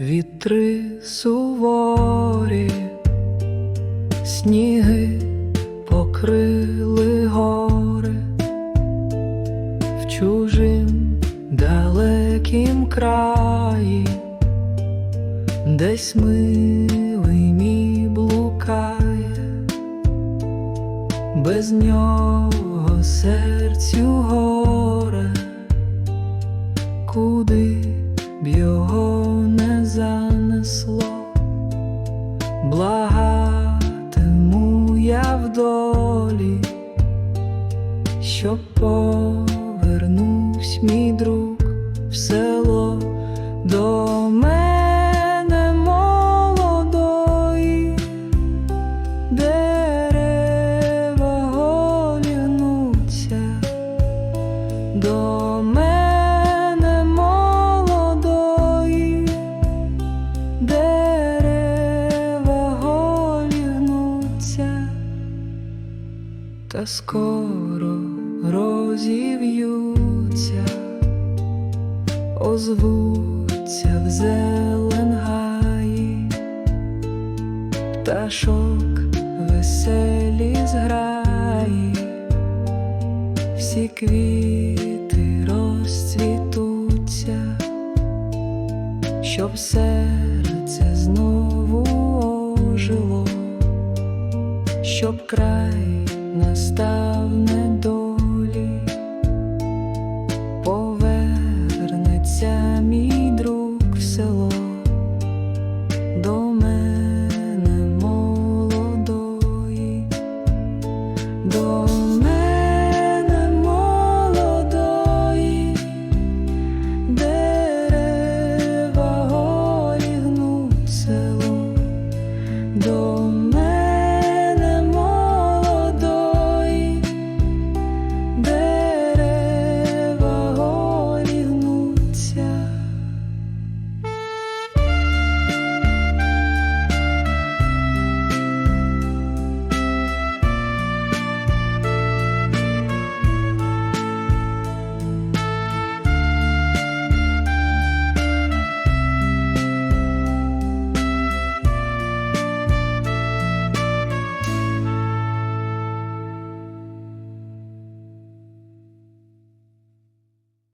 вітри суворі, сніги покрили гори. В чужим далекім краї, десь милий мій блукає, без нього серцю горе, я в долі, що повернусь мій друг та скоро розів'ються, озвуться в зеленгаї, пташок веселі зграї, всі квіти розцвітуться, щоб серце знову ожило, щоб край настав недолі, повернеться мій друг в село, до мене молодої, до мене молодої, дерева село.